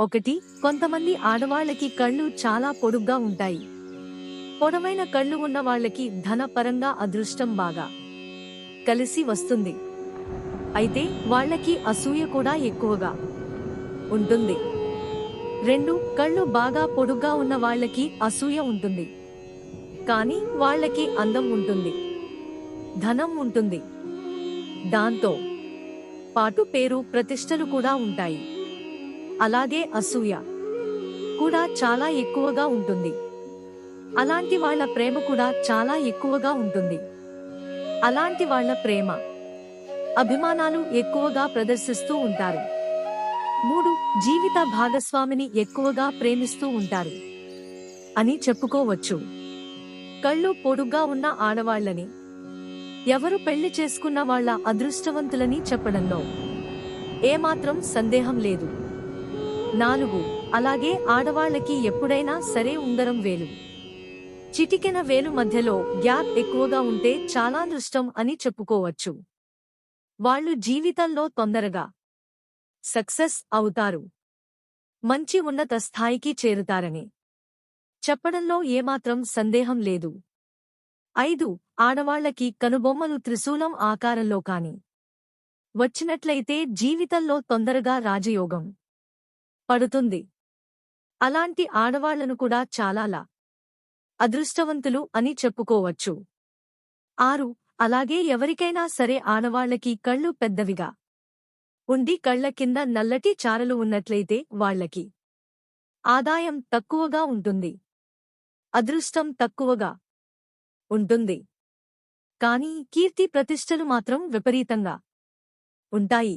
ఒకటి కొంతమంది ఆడవాళ్ళకి కళ్ళు చాలా పొడుగ్గా ఉంటాయి. పొడవైన కళ్ళు ఉన్న వాళ్ళకి ధనపరంగా అదృష్టం బాగా కలిసి వస్తుంది. అయితే వాళ్ళకి అసూయ కూడా ఎక్కువగా ఉంటుంది. రెండు కళ్ళు బాగా పొడుగ్గా ఉన్న వాళ్ళకి అసూయ ఉంటుంది. కానీ వాళ్ళకి అందం ఉంటుంది. ధనం ఉంటుంది. దాంతో పాటు పేరు ప్రతిష్టలు కూడా ఉంటాయి. అలాగే అసూయ కూడా చాలా ఎక్కువగా ఉంటుంది. అలాంటి వాళ్ళ ప్రేమ కూడా చాలా ఎక్కువగా ఉంటుంది. అలాంటి వాళ్ళ ప్రేమ అభిమానాలు ఎక్కువగా ప్రదర్శిస్తూ ఉంటారు. మూడు జీవిత భాగస్వామిని ఎక్కువగా ప్రేమిస్తూ ఉంటారు అని చెప్పుకోవచ్చు. కళ్ళు పొడుగ్గా ఉన్న ఆడవాళ్ళని ఎవరు పెళ్ళి చేసుకున్న వాళ్ళ అదృష్టవంతులని చెప్పడంలో ఏమాత్రం సందేహం లేదు. నాలుగు అలాగే ఆడవాళ్ళకి ఎప్పుడైనా సరే ఉంగరం వేలు. చిటికెన వేలు మధ్యలో గ్యాప్ ఎక్కువగా ఉంటే చాలా అదృష్టం అని చెప్పుకోవచ్చు. వాళ్ళు జీవితంలో తొందరగా సక్సెస్ అవుతారు. మంచి ఉన్నత స్థాయికి చేరుతారని. చెప్పడంలో ఏమాత్రం సందేహం లేదు. ఐదు ఆడవాళ్ళకి కనుబొమ్మలు త్రిశూలం ఆకారంలో కాని. వచ్చినట్లయితే జీవితంలో తొందరగా రాజయోగం. పడుతుంది. అలాంటి ఆడవాళ్ళను కూడా చాలాలా? అదృష్టవంతులు అని చెప్పుకోవచ్చు. ఆరు అలాగే ఎవరికైనా సరే ఆడవాళ్ళకి కళ్ళు పెద్దవిగా. ఉండి కళ్ళ కింద నల్లటి చారలు ఉన్నట్లయితే వాళ్ళకి ఆదాయం తక్కువగా ఉంటుంది. అదృష్టం తక్కువగా ఉంటుంది. కానీ కీర్తి ప్రతిష్టలు మాత్రం విపరీతంగా ఉంటాయి.